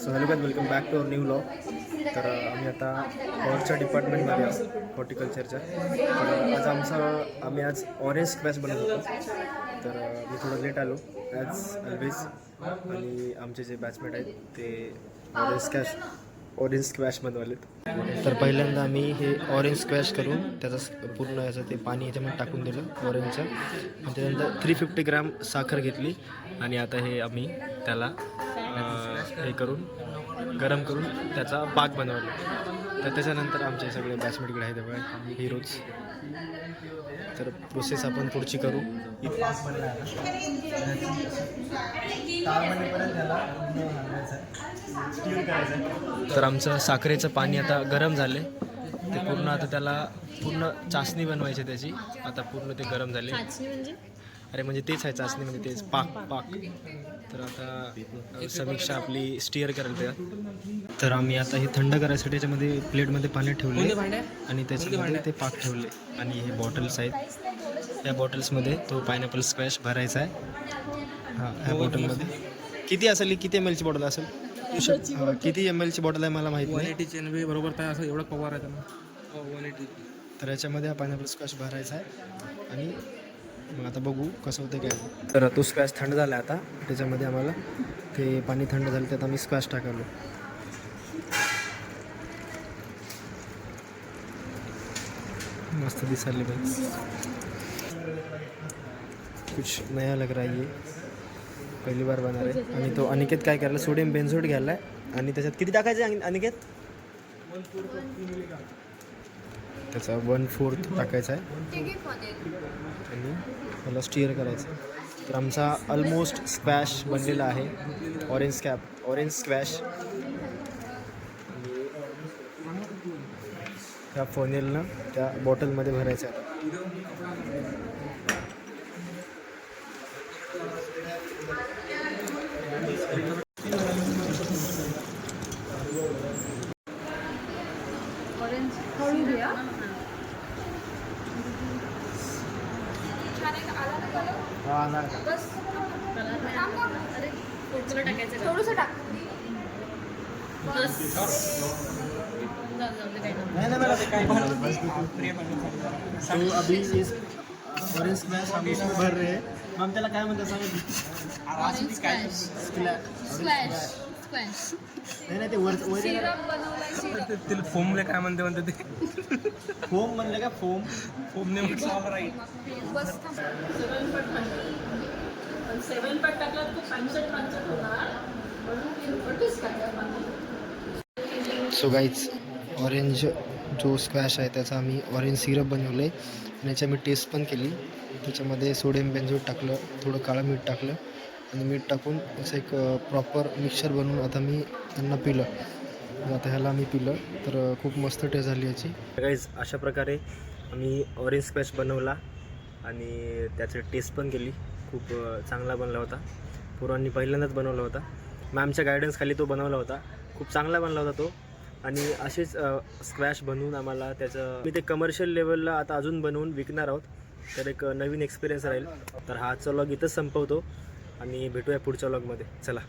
So hello guys welcome back to our new law तर uh, आम्ही आता फॉरच्या डिपार्टमेंटमध्ये आहोत हॉर्टिकल्चरच्या तर uh, आज आमचं आम्ही आज ऑरेंज स्क्वॅश बनवत होतो. तर uh, मी थोडं लेट आलो ॲज ऑलवेज आणि आमचे जे बॅचमेट आहेत ते ऑरेंज स्कॅश ऑरेंज स्क्वॅश बनवलेत तर पहिल्यांदा आम्ही हे ऑरेंज स्क्वॅश करून त्याचं पूर्ण याचं ते पाणी याच्यामध्ये टाकून दिलं ऑरेंजचं आणि त्यानंतर थ्री फिफ्टी ग्रॅम साखर घेतली. आणि आता हे आम्ही त्याला हे करून गरम करून त्याचा पाक बनवला. तर त्याच्यानंतर आमचे सगळे बॅचमेटकडे आहेत बघा हिरोज तर प्रोसेस आपण पुढची करू. तर आमचं साखरेचं पाणी आता गरम झाले ते पूर्ण आता त्याला पूर्ण चाचणी बनवायची त्याची. आता पूर्ण ते गरम झाले. अरे म्हणजे तेच आहे चाचणी म्हणजे तेच. पाक पाक. तर आता समीक्षा आपली स्टिअर करेल त्यात. तर आम्ही आता हे थंड करायसाठी याच्यामध्ये प्लेटमध्ये पाणी ठेवले आणि त्याच्यामध्ये ते पाक ठेवले. आणि हे बॉटल्स आहेत. या बॉटल्समध्ये तो पायनॅपल स्क्वॅश भरायचा आहे. हां ह्या बॉटलमध्ये किती असेल ही? किती एम एलची बॉटल असेल? हा, किती एम एलची बॉटल आहे मला माहीत नाही. बरोबर काय असं एवढं पवार आहे तर याच्यामध्ये हा पायनॅपल स्क्वॅश भरायचा आहे. आणि मग आता बघू कसं होतं काय. तर तो स्क्वॅश थंड झाला आता. त्याच्यामध्ये आम्हाला ते पाणी थंड झालं त्यात आम्ही स्क्वॅश टाकलो. मस्त दिसायला पाहिजे कुछ नया लग रहा है ये. पहिली बार बनणार आहे आणि तो अनिकेत काय करायला सोडियम बेन्झोट घ्यायला. आहे आणि त्याच्यात किती टाकायचं अनिकेत? त्याचा वन फोर्थ टाकायचा आहे. आणि त्याला स्टिअर करायचं तर आमचा ऑलमोस्ट स्क्वॅश बनलेला आहे. ऑरेंज कॅप ऑरेंज स्क्वॅश त्या फोनेलनं त्या बॉटलमध्ये भरायचं आहे ऑरेंज हळू घ्या अरे पुढचं टाकायचं थोडंसं टाक. नाही. तो अभी इस ऑरेंज स्क्वॅश हम इसमें भर रहे हैं हम त्याला काय म्हणतात सांगा ऑरेंज स्क्वॅश स्क्वॅश स्क्वॅश नाही नाही ते वर वर सिरप बनवलाय सिरप तिला फोमले काय म्हणते म्हणते ते. फोम म्हणलं का? फोम फोमने म्हटलं राईट बस थांब. सेवन पट टाकलं पण सेवन पट टाकलं तर पाचशे पाचशे होणार म्हणून पटच टाकलं सो गाईज ऑरेंज जो स्क्वॅश आहे त्याचा आम्ही ऑरेंज सिरप बनवलं आहे आणि याची आम्ही टेस्ट पण केली. त्याच्यामध्ये सोडियम बेन्झोट टाकलं थोडं काळं मीठ टाकलं. आणि मीठ टाकून असं एक प्रॉपर मिक्सर बनवून आता मी त्यांना पिलं. आता ह्याला आम्ही पिलं. तर खूप मस्त टेस्ट झाली याची. गाईज अशा प्रकारे आम्ही ऑरेंज स्क्वॅश बनवला. आणि त्याची टेस्ट पण केली. खूप चांगला बनला होता. पोरांनी पहिल्यांदाच बनवला होता. मॅमच्या गायडन्सखाली तो बनवला होता. खूप चांगला बनला होता तो. आणि असेच स्क्वॅश बनवून आम्हाला त्याचं मी ते कमर्शियल लेवलला आता अजून बनवून विकणार आहोत. तर एक नवीन एक्सपिरियन्स राहील. तर हा आजचा लॉग इथंच संपवतो आणि भेटूया पुढच्या लॉगमध्ये चला.